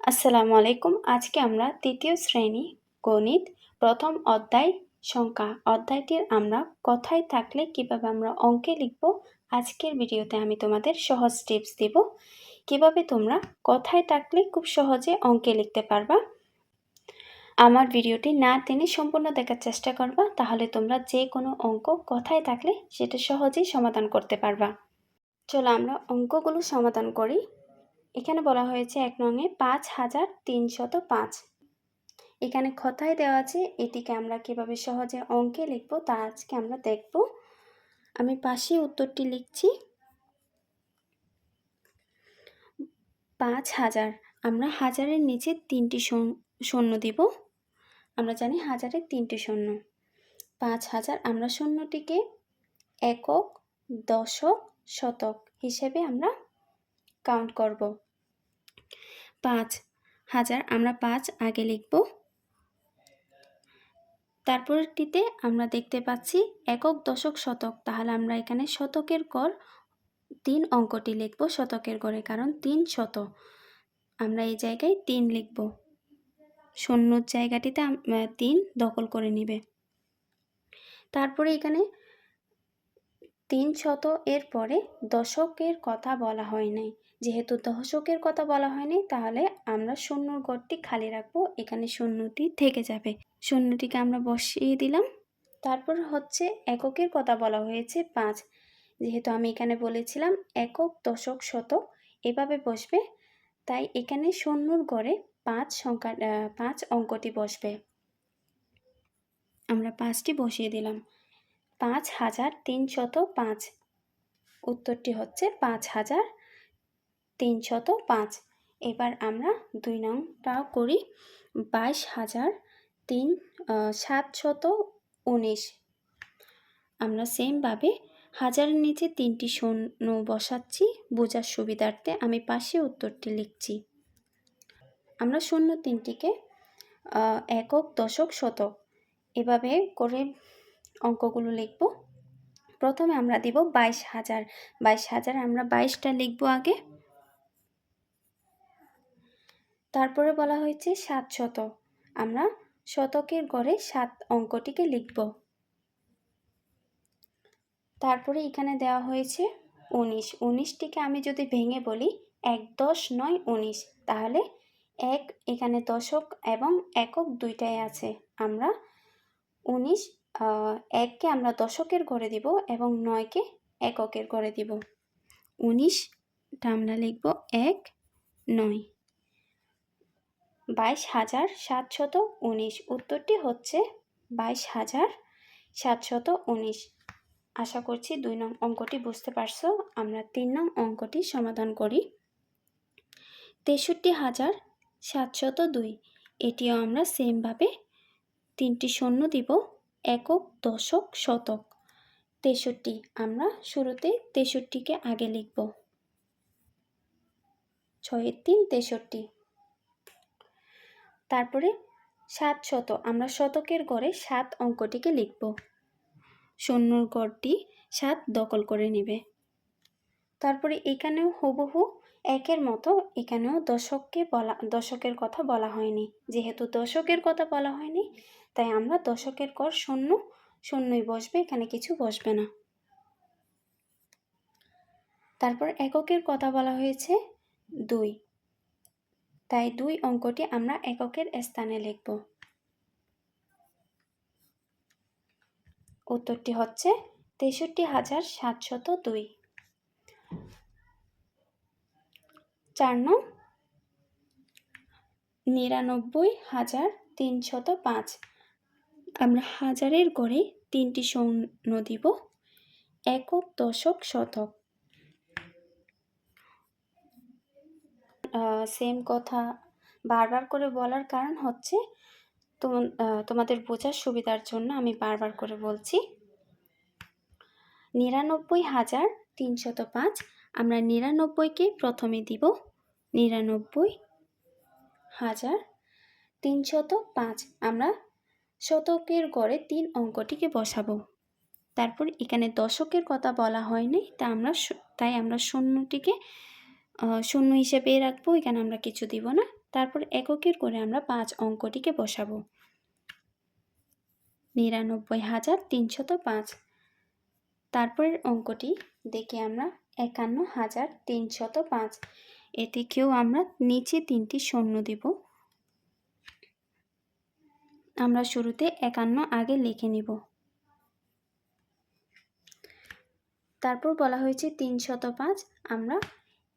আসসালামু আলাইকুম। আজকে আমরা তৃতীয় শ্রেণি গণিত প্রথম অধ্যায় সংখ্যা। অধ্যায়টির আমরা কথায় থাকলে কীভাবে আমরা অঙ্কে লিখব, আজকের ভিডিওতে আমি তোমাদের সহজ টিপস দেব। কীভাবে তোমরা কথায় থাকলে খুব সহজে অঙ্কে লিখতে পারবা। আমার ভিডিওটি না টেনে সম্পূর্ণ দেখার চেষ্টা করবা, তাহলে তোমরা যে কোনো অঙ্ক কথায় থাকলে সেটা সহজেই সমাধান করতে পারবা। চলো আমরা অঙ্কগুলো সমাধান করি। এখানে বলা হয়েছে এক নঙে পাঁচ হাজার তিনশত পাঁচ। এখানে কথায় দেওয়া আছে, এটিকে আমরা কীভাবে সহজে অঙ্কে লিখব তা আজকে আমরা দেখব। আমি পাশে উত্তরটি লিখছি। পাঁচ হাজার, আমরা হাজারের নিচে তিনটি শূন্য দিব। আমরা জানি হাজারের তিনটি শূন্য পাঁচ হাজার, আমরা শূন্যটিকে একক, দশক, শতক হিসেবে আমরা কাউন্ট করব। পাঁচ। হাজার আমরা পাঁচ, আগে লিখব। তারপরটিতে আমরা দেখতে পাচ্ছি একক দশক শতক। তাহলে আমরা এখানে শতকের গড়, তিন অঙ্কটি লিখব শতকের গড়ে, কারণ তিন শত আমরা এই জায়গায় তিন লিখব। শূন্যর জায়গাটিতে তিন দখল করে নিবে। তারপরে এখানে তিন শত এর পরে দশকের কথা বলা হয় নাই। যেহেতু দশকের কথা বলা হয়নি, তাহলে আমরা শূন্যর গড়টি খালি রাখব, এখানে শূন্যটি থেকে যাবে। শূন্যটিকে আমরা বসিয়ে দিলাম। তারপর হচ্ছে এককের কথা বলা হয়েছে, পাঁচ। যেহেতু আমি এখানে বলেছিলাম একক, দশক, শতক, এভাবে বসবে, তাই এখানে শূন্যর গড়ে পাঁচ সংখ্যা পাঁচ অঙ্কটি বসবে। আমরা পাঁচটি বসিয়ে দিলাম। পাঁচ হাজার তিনশত পাঁচ। উত্তরটি হচ্ছে পাঁচ হাজার তিনশত পাঁচ। এবার আমরা দুই নংটাও করি বাইশ হাজার তিন সাতশত উনিশ। আমরা সেমভাবে হাজারের নিচে তিনটি শূন্য বসাচ্ছি, বোঝার সুবিধার্থে আমি পাশে উত্তরটি লিখছি। আমরা শূন্য তিনটিকে একক, দশক, শতক এভাবে করে অঙ্কগুলো লিখব। প্রথমে আমরা দিব বাইশ হাজার। বাইশ হাজার আমরা বাইশটা লিখব আগে। তারপরে বলা হয়েছে সাত শত আমরা শতকের গড়ে সাত অঙ্কটিকে লিখব। তারপরে এখানে দেওয়া হয়েছে উনিশ। উনিশটিকে আমি যদি ভেঙে বলি, এক দশ নয় উনিশ। তাহলে এক এখানে দশক এবং একক দুইটাই আছে। আমরা উনিশ এককে আমরা দশকের ঘরে দিব এবং নয়কে এককের ঘরে দিব। উনিশটা আমরা লিখব এক নয়। বাইশ হাজার সাতশত উনিশ। উত্তরটি হচ্ছে বাইশ হাজার সাতশত উনিশ। আশা করছি দুই নং অঙ্কটি বুঝতে পারছ। আমরা তিন নং অঙ্কটি সমাধান করি। তেষট্টি হাজার সাতশত দুই। এটিও আমরা সেমভাবে তিনটি শূন্য দিব, একক, দশক, শতক। তেষট্টি, আমরা শুরুতে তেষট্টিকে আগে লিখব। ছয়ের তিন তেষট্টি। তারপরে সাত শত আমরা শতকের গড়ে সাত অঙ্কটিকে লিখব। শূন্যর গড়টি সাত দখল করে নেবে। তারপরে এখানেও হুবহু একের মতো, এখানেও দশককে বলা, দশকের কথা বলা হয়নি। যেহেতু দশকের কথা বলা হয়নি, তাই আমরা দশকের কর শূন্য, শূন্যই বসবে, এখানে কিছু বসবে না। তারপর এককের কথা বলা হয়েছে, দুই। তাই দুই অঙ্কটি আমরা এককের স্থানে লিখব। উত্তরটি হচ্ছে তেষট্টি হাজার সাতশত দুই। চার নং, নিরানব্বই হাজার তিনশত পাঁচ। আমরা হাজারের গড়ে তিনটি শূন্য দিব, একক দশক শতক। সেম কথা। বারবার করে বলার কারণ হচ্ছে তোমাদের বোঝার সুবিধার জন্য আমি বারবার করে বলছি। নিরানব্বই হাজার তিনশত পাঁচ, আমরা নিরানব্বইকে প্রথমে দিব। নিরানব্বই হাজার তিনশত পাঁচ, আমরা শতকের গড়ে তিন অঙ্কটিকে বসাবো। তারপর এখানে দশকের কথা বলা হয়নি, তা আমরা তাই আমরা শূন্যটিকে শূন্য হিসেবে রাখব, এখানে আমরা কিছু দিব না। তারপর এককের করে আমরা পাঁচ অঙ্কটিকে বসাবো। নিরানব্বই হাজার তিনশত পাঁচ। তারপরের অঙ্কটি দেখে আমরা, একান্ন হাজার তিনশত পাঁচ। এটিকেও আমরা নিচে তিনটি শূন্য দিব। আমরা শুরুতে একান্ন আগে লিখে নিব। তারপর বলা হয়েছে তিনশত পাঁচ, আমরা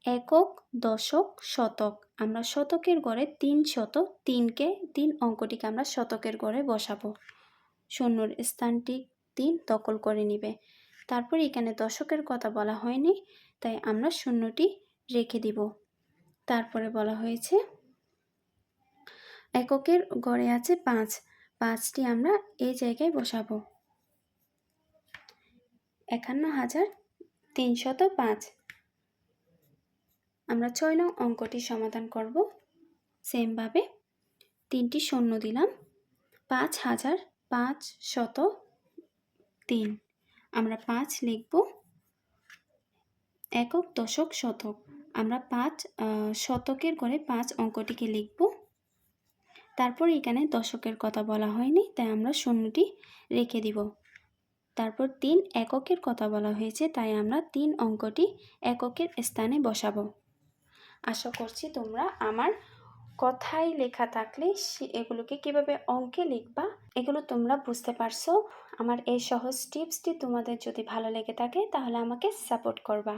একক, দশক, শতক। আমরা শতকের গড়ে তিন শত তিনকে তিন অঙ্কটিকে আমরা শতকের গড়ে বসাবো। শূন্যর স্থানটি তিন দখল করে নিবে। তারপর এখানে দশকের কথা বলা হয়নি, তাই আমরা শূন্যটি রেখে দিব। তারপরে বলা হয়েছে, এককের গড়ে আছে পাঁচ। পাঁচটি আমরা এই জায়গায় বসাবো। একান্ন হাজার তিনশত পাঁচ। আমরা ছয় নং অঙ্কটি সমাধান করব। সেমভাবে তিনটি শূন্য দিলাম। পাঁচ হাজার পাঁচ শত তিন। আমরা পাঁচ লিখব। একক দশক শতক। আমরা পাঁচ শতকের করে পাঁচ অঙ্কটিকে লিখব। তারপর এখানে দশকের কথা বলা হয়নি, তাই আমরা শূন্যটি রেখে দিব। তারপর তিন এককের কথা বলা হয়েছে, তাই আমরা তিন অঙ্কটি এককের স্থানে বসাবো। আশা করছি তোমরা আমার কথায় লেখা থাকলে এগুলোকে কীভাবে অঙ্কে লিখবা, এগুলো তোমরা বুঝতে পারছ। আমার এই সহজ টিপসটি তোমাদের যদি ভালো লেগে থাকে, তাহলে আমাকে সাপোর্ট করবা।